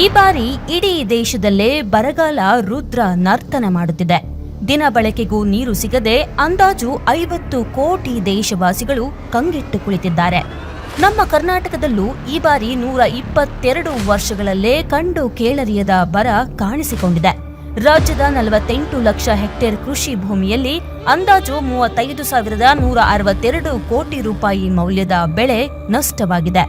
ಈ ಬಾರಿ ಇಡೀ ದೇಶದಲ್ಲೇ ಬರಗಾಲ ರುದ್ರ ನರ್ತನ ಮಾಡುತ್ತಿದೆ. ದಿನ ಬಳಕೆಗೂ ನೀರು ಸಿಗದೆ ಅಂದಾಜು ಐವತ್ತು ಕೋಟಿ ದೇಶವಾಸಿಗಳು ಕಂಗೆಟ್ಟು ಕುಳಿತಿದ್ದಾರೆ. ನಮ್ಮ ಕರ್ನಾಟಕದಲ್ಲೂ ಈ ಬಾರಿ ನೂರ ಇಪ್ಪತ್ತೆರಡು ವರ್ಷಗಳಲ್ಲೇ ಕಂಡು ಕೇಳರಿಯದ ಬರ ಕಾಣಿಸಿಕೊಂಡಿದೆ. ರಾಜ್ಯದ ನಲವತ್ತೆಂಟು ಲಕ್ಷ ಹೆಕ್ಟೇರ್ ಕೃಷಿ ಭೂಮಿಯಲ್ಲಿ ಅಂದಾಜು ಮೂವತ್ತೈದು ಸಾವಿರದ ನೂರ ಅರವತ್ತೆರಡು ಕೋಟಿ ರೂಪಾಯಿ ಮೌಲ್ಯದ ಬೆಳೆ ನಷ್ಟವಾಗಿದೆ.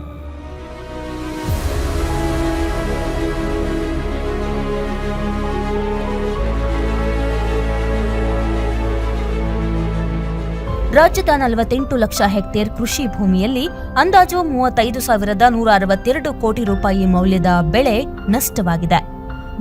ರಾಜ್ಯದ ನಲವತ್ತೆಂಟು ಲಕ್ಷ ಹೆಕ್ಟೇರ್ ಕೃಷಿ ಭೂಮಿಯಲ್ಲಿ ಅಂದಾಜು ಮೂವತ್ತೈದು ಸಾವಿರದ ನೂರ ಅರವತ್ತೆರಡು ಕೋಟಿ ರೂಪಾಯಿ ಮೌಲ್ಯದ ಬೆಳೆ ನಷ್ಟವಾಗಿದೆ.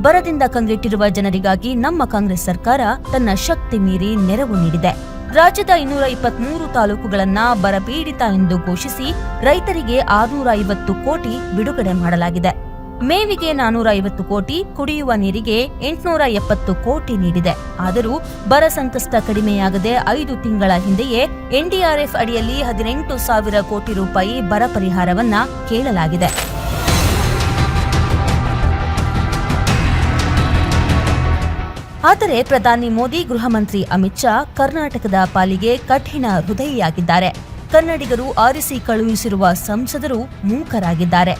ಬರದಿಂದ ಕಂಗೆಟ್ಟಿರುವ ಜನರಿಗಾಗಿ ನಮ್ಮ ಕಾಂಗ್ರೆಸ್ ಸರ್ಕಾರ ತನ್ನ ಶಕ್ತಿ ಮೀರಿ ನೆರವು ನೀಡಿದೆ. ರಾಜ್ಯದ ಇನ್ನೂರ ಇಪ್ಪತ್ಮೂರು ತಾಲೂಕುಗಳನ್ನ ಬರಪೀಡಿತ ಎಂದು ಘೋಷಿಸಿ ರೈತರಿಗೆ ಆರುನೂರ ಐವತ್ತು ಕೋಟಿ ಬಿಡುಗಡೆ ಮಾಡಲಾಗಿದೆ. ಮೇವಿಗೆ ನಾನೂರ ಐವತ್ತು ಕೋಟಿ, ಕುಡಿಯುವ ನೀರಿಗೆ ಎಂಟುನೂರ ಎಪ್ಪತ್ತು ಕೋಟಿ ನೀಡಿದೆ. ಆದರೂ ಬರ ಸಂಕಷ್ಟ ಕಡಿಮೆಯಾಗದೆ ಐದು ತಿಂಗಳ ಹಿಂದೆಯೇ ಎನ್ಡಿಆರ್ಎಫ್ ಅಡಿಯಲ್ಲಿ ಹದಿನೆಂಟು ಸಾವಿರ ಕೋಟಿ ರೂಪಾಯಿ ಬರ ಪರಿಹಾರವನ್ನ ಕೇಳಲಾಗಿದೆ. ಆದರೆ ಪ್ರಧಾನಿ ಮೋದಿ, ಗೃಹ ಮಂತ್ರಿ ಅಮಿತ್ ಶಾ ಕರ್ನಾಟಕದ ಪಾಲಿಗೆ ಕಠಿಣ ಹೃದಯಿಯಾಗಿದ್ದಾರೆ. ಕನ್ನಡಿಗರು ಆರಿಸಿ ಕಳುಹಿಸಿರುವ ಸಂಸದರು ಮೂಕರಾಗಿದ್ದಾರೆ.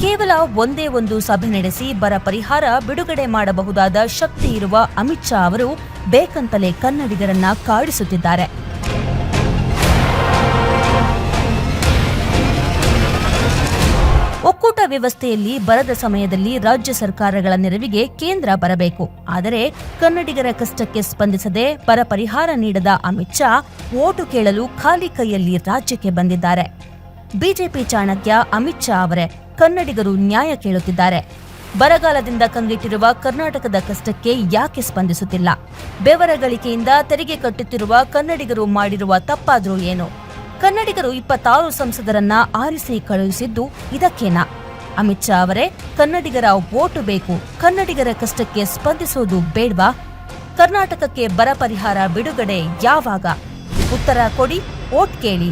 ಕೇವಲ ಒಂದೇ ಒಂದು ಸಭೆ ನಡೆಸಿ ಬರ ಪರಿಹಾರ ಬಿಡುಗಡೆ ಮಾಡಬಹುದಾದ ಶಕ್ತಿ ಇರುವ ಅಮಿತ್ ಶಾ ಅವರು ಬೇಕಂತಲೇ ಕನ್ನಡಿಗರನ್ನ ಕಾಡಿಸುತ್ತಿದ್ದಾರೆ. ಒಕ್ಕೂಟ ವ್ಯವಸ್ಥೆಯಲ್ಲಿ ಬರದ ಸಮಯದಲ್ಲಿ ರಾಜ್ಯ ಸರ್ಕಾರಗಳ ನೆರವಿಗೆ ಕೇಂದ್ರ ಬರಬೇಕು. ಆದರೆ ಕನ್ನಡಿಗರ ಕಷ್ಟಕ್ಕೆ ಸ್ಪಂದಿಸದೆ ಬರ ಪರಿಹಾರ ನೀಡದ ಅಮಿತ್ ಶಾ ಓಟು ಕೇಳಲು ಖಾಲಿ ಕೈಯಲ್ಲಿ ರಾಜ್ಯಕ್ಕೆ ಬಂದಿದ್ದಾರೆ. ಬಿಜೆಪಿ ಚಾಣಕ್ಯ ಅಮಿತ್ ಶಾ ಅವರೇ ಕನ್ನಡಿಗರು ನ್ಯಾಯ ಕೇಳುತ್ತಿದ್ದಾರೆ. ಬರಗಾಲದಿಂದ ಕಂಗೆಟ್ಟಿರುವ ಕರ್ನಾಟಕದ ಕಷ್ಟಕ್ಕೆ ಯಾಕೆ ಸ್ಪಂದಿಸುತ್ತಿಲ್ಲ? ಬೆವರ ಗಳಿಕೆಯಿಂದ ತೆರಿಗೆ ಕಟ್ಟುತ್ತಿರುವ ಕನ್ನಡಿಗರು ಮಾಡಿರುವ ತಪ್ಪಾದರೂ ಏನು? ಕನ್ನಡಿಗರು ಇಪ್ಪತ್ತಾರು ಸಂಸದರನ್ನ ಆರಿಸಿ ಕಳುಹಿಸಿದ್ದು ಇದಕ್ಕೇನಾ? ಅಮಿತ್ ಶಾ ಅವರೇ ಕನ್ನಡಿಗರ ಓಟು ಬೇಕು, ಕನ್ನಡಿಗರ ಕಷ್ಟಕ್ಕೆ ಸ್ಪಂದಿಸೋದು ಬೇಡ್ವಾ? ಕರ್ನಾಟಕಕ್ಕೆ ಬರ ಪರಿಹಾರ ಬಿಡುಗಡೆ ಯಾವಾಗ? ಉತ್ತರ ಕೊಡಿ ಓಟ್ ಕೇಳಿ.